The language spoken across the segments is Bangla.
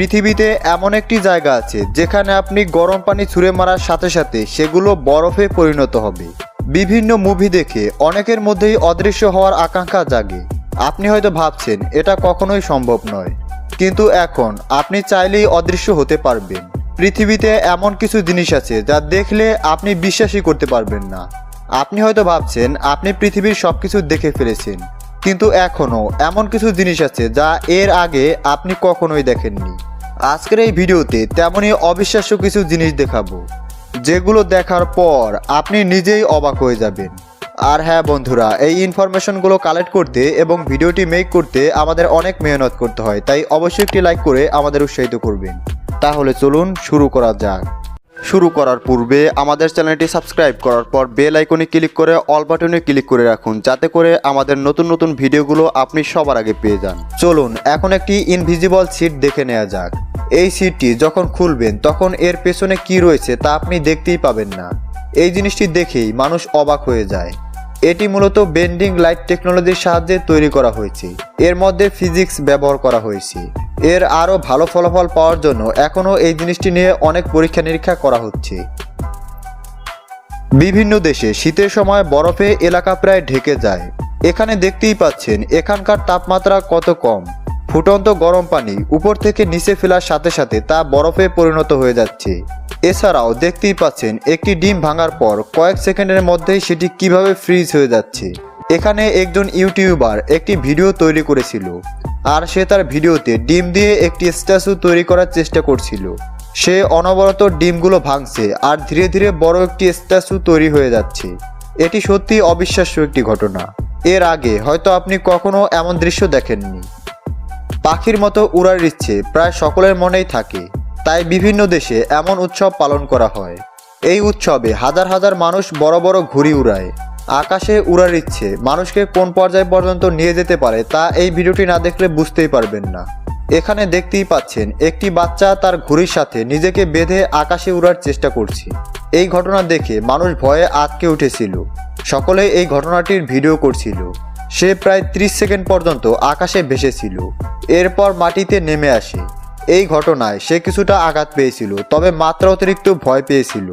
পৃথিবীতে এমন একটি জায়গা আছে যেখানে আপনি গরম পানি ছুঁড়ে মারার সাথে সাথে সেগুলো বরফে পরিণত হবে। বিভিন্ন মুভি দেখে অনেকের মধ্যেই অদৃশ্য হওয়ার আকাঙ্ক্ষা জাগে। আপনি হয়তো ভাবছেন, এটা কখনোই সম্ভব নয়। কিন্তু এখন আপনি চাইলেই অদৃশ্য হতে পারবেন। পৃথিবীতে এমন কিছু জিনিস আছে যা দেখলে আপনি বিশ্বাসই করতে পারবেন না। আপনি হয়তো ভাবছেন, আপনি পৃথিবীর সব কিছু দেখে ফেলেছেন। কিন্তু এখনও এমন কিছু জিনিস আছে যা এর আগে আপনি কখনোই দেখেননি। আজকের এই ভিডিওতে তেমনই অবিশ্বাস্য কিছু জিনিস দেখাবো, যেগুলো দেখার পর আপনি নিজেই অবাক হয়ে যাবেন। আর হ্যাঁ বন্ধুরা, এই ইনফরমেশনগুলো কালেক্ট করতে এবং ভিডিওটি মেক করতে আমাদের অনেক মেহনত করতে হয়, তাই অবশ্যই একটি লাইক করে আমাদের উৎসাহিত করবেন। তাহলে চলুন শুরু করা যাক। শুরু করার পূর্বে আমাদের চ্যানেলটি সাবস্ক্রাইব করার পর বেল আইকনে ক্লিক করে অল বাটনে ক্লিক করে রাখুন, যাতে করে আমাদের নতুন নতুন ভিডিওগুলো আপনি সবার আগে পেয়ে যান। চলুন, এখন একটি ইনভিজিবল সিট দেখে নেওয়া যাক। এই সিটটি যখন খুলবেন, তখন এর পেছনে কি রয়েছে তা আপনি দেখতেই পাবেন না। এই জিনিসটি দেখেই মানুষ অবাক হয়ে যায়। এটি মূলত বেন্ডিং লাইট টেকনোলজির সাহায্যে তৈরি করা হয়েছে। এর মধ্যে ফিজিক্স ব্যবহার করা হয়েছে। এর আরও ভালো ফলাফল পাওয়ার জন্য এখনও এই জিনিসটি নিয়ে অনেক পরীক্ষা নিরীক্ষা করা হচ্ছে। বিভিন্ন দেশে শীতের সময় বরফে এলাকা প্রায় ঢেকে যায়। এখানে দেখতেই পাচ্ছেন, এখানকার তাপমাত্রা কত কম। ফুটন্ত গরম পানি উপর থেকে নিচে ফেলার সাথে সাথে তা বরফে পরিণত হয়ে যাচ্ছে। এছাড়াও দেখতেই পাচ্ছেন, একটি ডিম ভাঙার পর কয়েক সেকেন্ডের মধ্যেই সেটি কীভাবে ফ্রিজ হয়ে যাচ্ছে। এখানে একজন ইউটিউবার একটি ভিডিও তৈরি করেছিল, আর সে তার ভিডিওতে ডিম দিয়ে একটি স্ট্যাচু তৈরি করার চেষ্টা করছিল। সে অনবরত ডিমগুলো ভাঙছে, আর ধীরে ধীরে বড় একটি স্ট্যাচু তৈরি হয়ে যাচ্ছে। এটি সত্যি অবিশ্বাস্য একটি ঘটনা। এর আগে হয়তো আপনি কখনো এমন দৃশ্য দেখেননি। পাখির মতো উড়ার ইচ্ছে প্রায় সকলের মনেই থাকে। তাই বিভিন্ন দেশে এমন উৎসব পালন করা হয়। এই উৎসবে হাজার হাজার মানুষ বড় বড় ঘুড়ি উড়ায়। আকাশে উড়ার ইচ্ছে মানুষকে কোন পর্যায় পর্যন্ত নিয়ে যেতে পারে তা এই ভিডিওটি না দেখলে বুঝতেই পারবেন না। এখানে দেখতেই পাচ্ছেন, একটি বাচ্চা তার ঘুড়ির সাথে নিজেকে বেঁধে আকাশে উড়ার চেষ্টা করছে। এই ঘটনা দেখে মানুষ ভয়ে আটকে উঠেছিল। সকলে এই ঘটনাটির ভিডিও করছিল। সে প্রায় ত্রিশ সেকেন্ড পর্যন্ত আকাশে ভেসেছিল। এরপর মাটিতে নেমে আসে। এই ঘটনায় সে কিছুটা আঘাত পেয়েছিল, তবে মাত্রা অতিরিক্ত ভয় পেয়েছিল।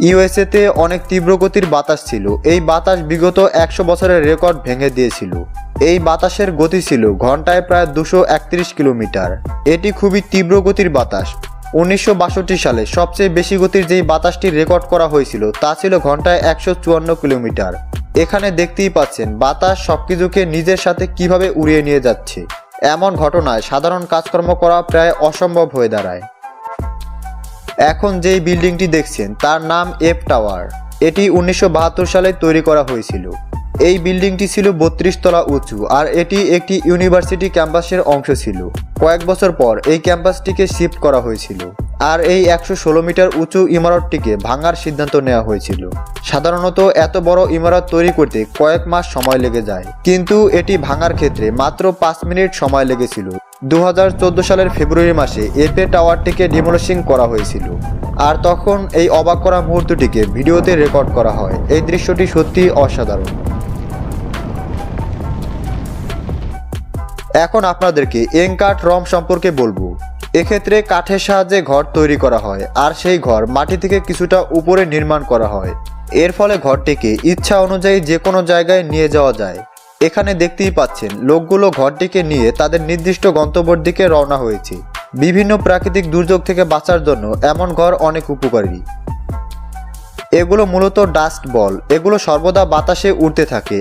ইউএসএতে অনেক তীব্র গতির বাতাস ছিল। এই বাতাস বিগত একশো বছরের রেকর্ড ভেঙে দিয়েছিল। এই বাতাসের গতি ছিল ঘন্টায় প্রায় দুশো কিলোমিটার। এটি খুবই তীব্র গতির বাতাস। উনিশশো বাষট্টি সালে সবচেয়ে বেশি গতির যেই বাতাসটি রেকর্ড করা হয়েছিল, তা ছিল ঘন্টায় একশো চুয়ান্ন কিলোমিটার। এখানে দেখতেই পাচ্ছেন, বাতাস সবকিছুকে নিজের সাথে কীভাবে উড়িয়ে নিয়ে যাচ্ছে। এমন ঘটনায় সাধারণ কাজকর্ম করা প্রায় অসম্ভব হয়ে দাঁড়ায়। এখন যেই বিল্ডিংটি দেখছেন, তার নাম এফ টাওয়ার। এটি উনিশশো বাহাত্তর সালে তৈরি করা হয়েছিল। এই বিল্ডিংটি ছিল বত্রিশ তলা উঁচু আর এটি একটি ইউনিভার্সিটি ক্যাম্পাসের অংশ ছিল। কয়েক বছর পর এই ক্যাম্পাসটিকে শিফট করা হয়েছিল। আর এই একশো ষোলো মিটার উঁচু ইমারতটিকে ভাঙার সিদ্ধান্ত নেওয়া হয়েছিল। সাধারণত এত বড় ইমারত তৈরি করতে কয়েক মাস সময় লেগে যায়। কিন্তু এটি ভাঙার ক্ষেত্রে মাত্র পাঁচ মিনিট সময় লেগেছিল। দু হাজার চোদ্দ সালের ফেব্রুয়ারি মাসে এপে টাওয়ারটিকে ডিমোলিশিং করা হয়েছিল। আর তখন এই অবাক করা মুহূর্তটিকে ভিডিওতে রেকর্ড করা হয়। এই দৃশ্যটি সত্যি অসাধারণ। এখন আপনাদেরকে এংকাট রম সম্পর্কে বলব। এক্ষেত্রে কাঠের সাহায্যে ঘর তৈরি করা হয়, আর সেই ঘর মাটি থেকে কিছুটা উপরে নির্মাণ করা হয়। এর ফলে ঘরটিকে ইচ্ছা অনুযায়ী যে কোনো জায়গায় নিয়ে যাওয়া যায়। এখানে দেখতেই পাচ্ছেন, লোকগুলো ঘরটিকে নিয়ে তাদের নির্দিষ্ট গন্তব্যের দিকে রওনা হয়েছে। বিভিন্ন প্রাকৃতিক দুর্যোগ থেকে বাঁচার জন্য এমন ঘর অনেক উপকারী। এগুলো মূলত ডাস্ট বল, এগুলো সর্বদা বাতাসে উড়তে থাকে।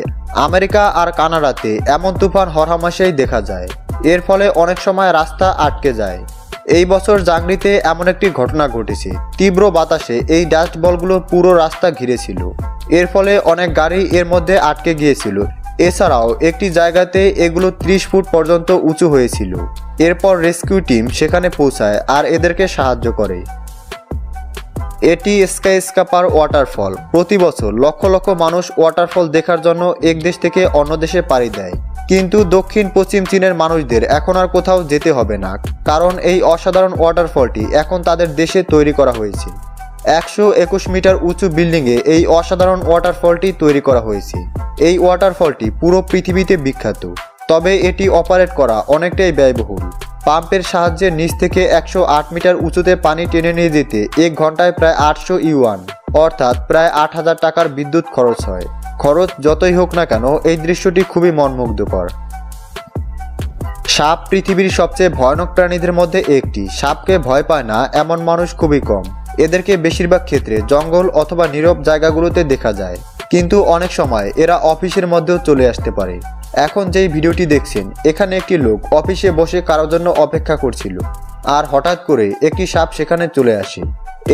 আমেরিকা আর কানাডাতে এমন তুফান হরহামাসেই দেখা যায়। এর ফলে অনেক সময় রাস্তা আটকে যায়। এই বছর জাংরিতে এমন একটি ঘটনা ঘটেছে। তীব্র বাতাসে এই ডাস্ট বলগুলো পুরো রাস্তা ঘিরেছিল। এর ফলে অনেক গাড়ি এর মধ্যে আটকে গিয়েছিল। এছাড়াও একটি জায়গাতে এগুলো ত্রিশ ফুট পর্যন্ত উঁচু হয়েছিল। এরপর রেস্কিউ টিম সেখানে পৌঁছায় আর এদেরকে সাহায্য করে। এটি স্কাই স্কাপার ওয়াটারফল। প্রতি বছর লক্ষ লক্ষ মানুষ ওয়াটারফল দেখার জন্য এক দেশ থেকে অন্য দেশে পাড়ি দেয়। কিন্তু দক্ষিণ পশ্চিম চীনের মানুষদের এখন আর কোথাও যেতে হবে না, কারণ এই অসাধারণ ওয়াটারফলটি এখন তাদের দেশে তৈরি করা হয়েছে। একশো একুশ মিটার উঁচু বিল্ডিংয়ে এই অসাধারণ ওয়াটারফলটি তৈরি করা হয়েছে। এই ওয়াটারফলটি পুরো পৃথিবীতে বিখ্যাত, তবে এটি অপারেট করা অনেকটাই ব্যয়বহুল। পাম্পের সাহায্যে নিচ থেকে একশো আট মিটার উঁচুতে পানি টেনে নিয়ে যেতে এক ঘন্টায় প্রায় আটশো ইউয়ান। অর্থাৎ প্রায় আট হাজার টাকার বিদ্যুৎ খরচ হয়। খরচ যতই হোক না কেন, এই দৃশ্যটি খুবই মনমুগ্ধকর। সাপ পৃথিবীর সবচেয়ে ভয়ানক প্রাণীদের মধ্যে একটি। সাপকে ভয় পায় না, এমন মানুষ খুবই কম। এদেরকে বেশিরভাগ ক্ষেত্রে জঙ্গল অথবা নীরব জায়গাগুলোতে দেখা যায়। কিন্তু অনেক সময় এরা অফিসের মধ্যেও চলে আসতে পারে। এখন যেই ভিডিওটি দেখছেন, এখানে একটি লোক অফিসে বসে কারোর জন্য অপেক্ষা করছিল। আর হঠাৎ করে একটি সাপ সেখানে চলে আসে।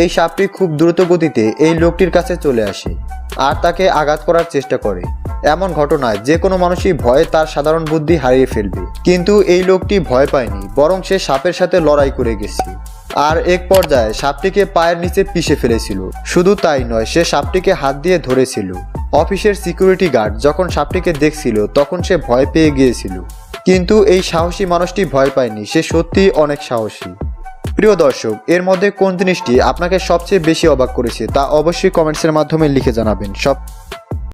এই সাপটি খুব দ্রুত গতিতে এই লোকটির কাছে চলে আসে আর তাকে আঘাত করার চেষ্টা করে। এমন ঘটনায় যে কোনো মানুষই ভয়ে তার সাধারণ বুদ্ধি হারিয়ে ফেলবে। কিন্তু এই লোকটি ভয় পায়নি, বরং সে সাপের সাথে লড়াই করে গেছে। আর এক পর্যায়ে সাপটিকে পায়ের নিচে পিষে ফেলেছিল। শুধু তাই নয়, সে সাপটিকে হাত দিয়ে ধরেছিল। অফিসের সিকিউরিটি গার্ড যখন সাপটিকে দেখছিল, তখন সে ভয় পেয়ে গিয়েছিল। কিন্তু এই সাহসী মানুষটি ভয় পায়নি, সে সত্যিই অনেক সাহসী। প্রিয় দর্শক, এর মধ্যে কোন জিনিসটি আপনাকে সবচেয়ে বেশি অবাক করেছে তা অবশ্যই কমেন্টসের মাধ্যমে লিখে জানাবেন। সব